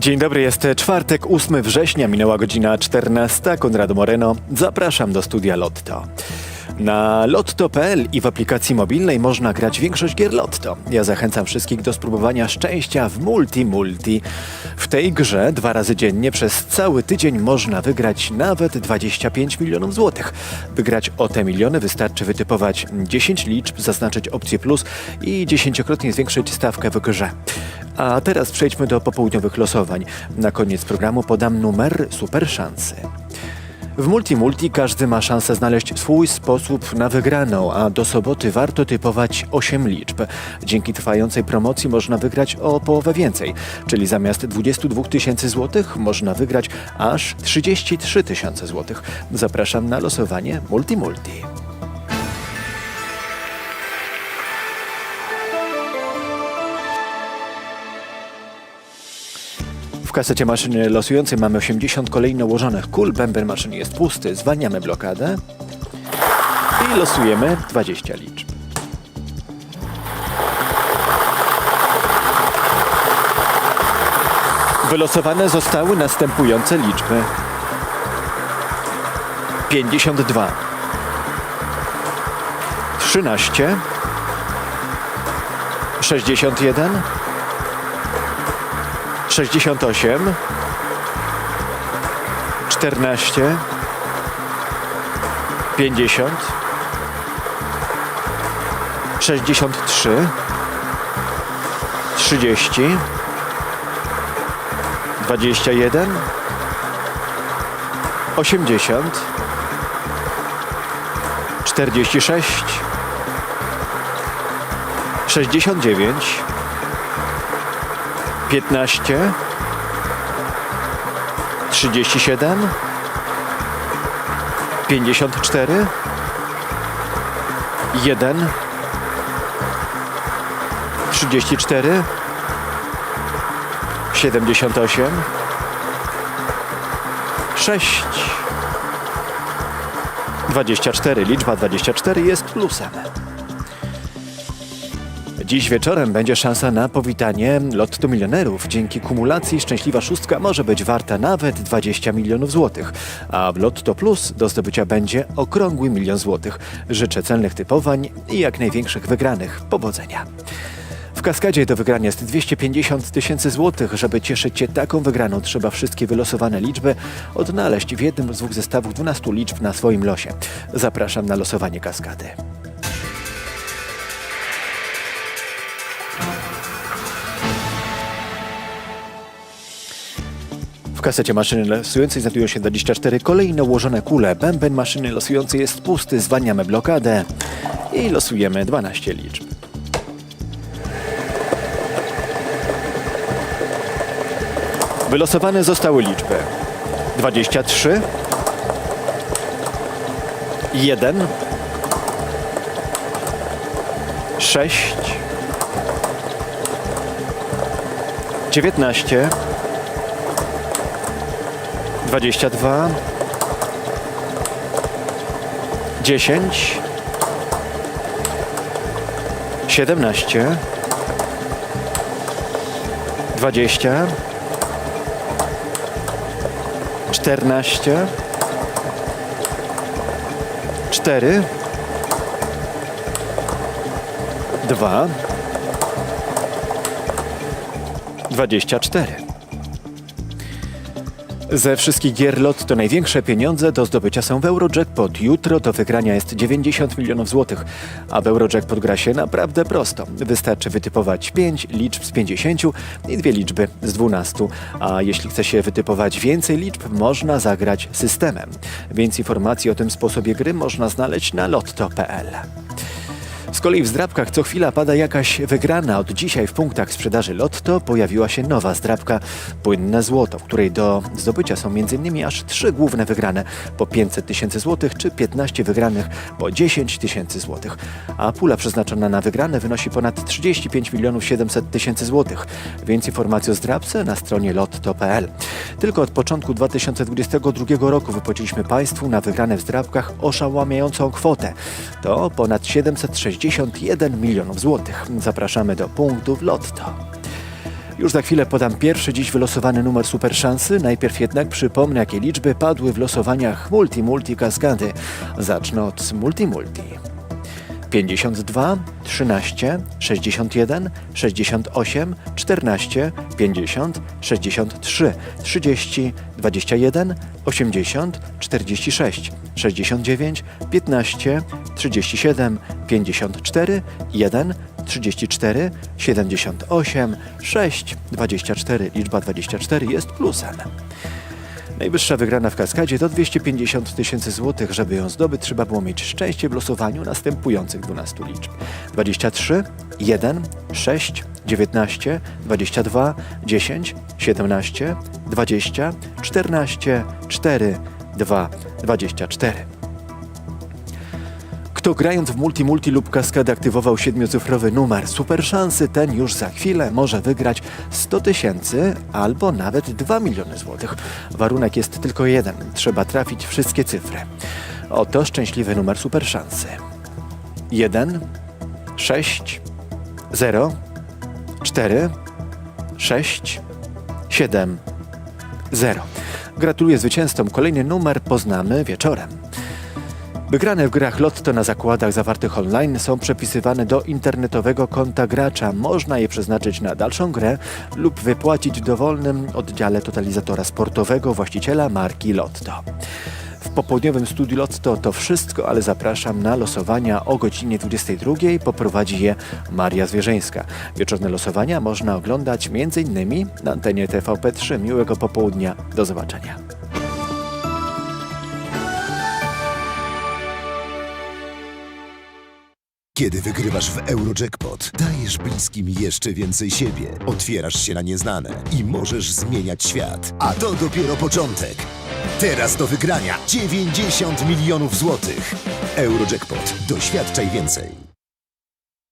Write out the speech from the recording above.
Dzień dobry, jest czwartek, 8 września, minęła godzina 14. Konrado Moreno, zapraszam do studia Lotto. Na lotto.pl i w aplikacji mobilnej można grać większość gier Lotto. Ja zachęcam wszystkich do spróbowania szczęścia w Multi Multi. W tej grze dwa razy dziennie przez cały tydzień można wygrać nawet 25 milionów złotych. Wygrać o te miliony wystarczy wytypować 10 liczb, zaznaczyć opcję plus i dziesięciokrotnie zwiększyć stawkę w grze. A teraz przejdźmy do popołudniowych losowań. Na koniec programu podam numer super szansy. W Multi Multi każdy ma szansę znaleźć swój sposób na wygraną, a do soboty warto typować 8 liczb. Dzięki trwającej promocji można wygrać o połowę więcej, czyli zamiast 22 tysięcy złotych można wygrać aż 33 tysiące złotych. Zapraszam na losowanie Multi W kasecie maszyny losującej mamy 80 kolejno ułożonych kul. Bęben maszyny jest pusty. Zwalniamy blokadę i losujemy 20 liczb. Wylosowane zostały następujące liczby. 52 13 61 68 14 50 63 30 21 80 46 69 15 37 54 1 34 78 6 24. Liczba 24 jest plusem. Dziś wieczorem będzie szansa na powitanie Lotto Milionerów. Dzięki kumulacji szczęśliwa szóstka może być warta nawet 20 milionów złotych, a w Lotto Plus do zdobycia będzie okrągły milion złotych. Życzę celnych typowań i jak największych wygranych. Powodzenia! W kaskadzie do wygrania jest 250 tysięcy złotych. Żeby cieszyć się taką wygraną, trzeba wszystkie wylosowane liczby odnaleźć w jednym z dwóch zestawów 12 liczb na swoim losie. Zapraszam na losowanie kaskady. W kasecie maszyny losującej znajdują się 24 kolejno ułożone kule. Bęben maszyny losującej jest pusty. Zwalniamy blokadę i losujemy 12 liczb. Wylosowane zostały liczby 23 1 6 19 22 10 17 20 14 4 2 24 ze wszystkich gier Lotto największe pieniądze do zdobycia są w Eurojackpot. Jutro do wygrania jest 90 milionów złotych, a w Eurojackpot gra się naprawdę prosto. Wystarczy wytypować 5 liczb z 50 i dwie liczby z 12. A jeśli chce się wytypować więcej liczb, można zagrać systemem. Więcej informacji o tym sposobie gry można znaleźć na lotto.pl. Z kolei w zdrabkach co chwila pada jakaś wygrana. Od dzisiaj w punktach sprzedaży Lotto pojawiła się nowa zdrabka Płynne Złoto, w której do zdobycia są m.in. aż trzy główne wygrane po 500 tysięcy złotych czy 15 wygranych po 10 tysięcy złotych. A pula przeznaczona na wygrane wynosi ponad 35 milionów 700 tysięcy złotych. Więcej informacji o zdrabce na stronie lotto.pl. Tylko od początku 2022 roku wypłaciliśmy Państwu na wygrane w zdrabkach oszałamiającą kwotę. To ponad 761 milionów złotych. Zapraszamy do punktów Lotto. Już za chwilę podam pierwszy dziś wylosowany numer super szansy. Najpierw jednak przypomnę, jakie liczby padły w losowaniach Multi Multi Kaskady. Zacznę od Multi Multi. 52, 13, 61, 68, 14, 50, 63, 30, 21, 80, 46, 69, 15, 37, 54, 1, 34, 78, 6, 24. Liczba 24 jest plusem. Najwyższa wygrana w kaskadzie to 250 tysięcy złotych. Żeby ją zdobyć, trzeba było mieć szczęście w losowaniu następujących 12 liczb: 23, 1, 6, 19, 22, 10, 17, 20, 14, 4, 2, 24. Kto grając w multi multi lub kaskadę aktywował siedmiocyfrowy numer super szansy, ten już za chwilę może wygrać 100 tysięcy albo nawet 2 miliony złotych. Warunek jest tylko jeden. Trzeba trafić wszystkie cyfry. Oto szczęśliwy numer super szansy. 1 6 0 4 6 7 0. Gratuluję zwycięzcom. Kolejny numer poznamy wieczorem. Wygrane w grach Lotto na zakładach zawartych online są przepisywane do internetowego konta gracza. Można je przeznaczyć na dalszą grę lub wypłacić w dowolnym oddziale totalizatora sportowego właściciela marki Lotto. W popołudniowym studiu Lotto to wszystko, ale zapraszam na losowania o godzinie 22. Poprowadzi je Maria Zwierzyńska. Wieczorne losowania można oglądać m.in. na antenie TVP3. Miłego popołudnia. Do zobaczenia. Kiedy wygrywasz w Eurojackpot, dajesz bliskim jeszcze więcej siebie, otwierasz się na nieznane i możesz zmieniać świat. A to dopiero początek. Teraz do wygrania 90 milionów złotych. Eurojackpot. Doświadczaj więcej.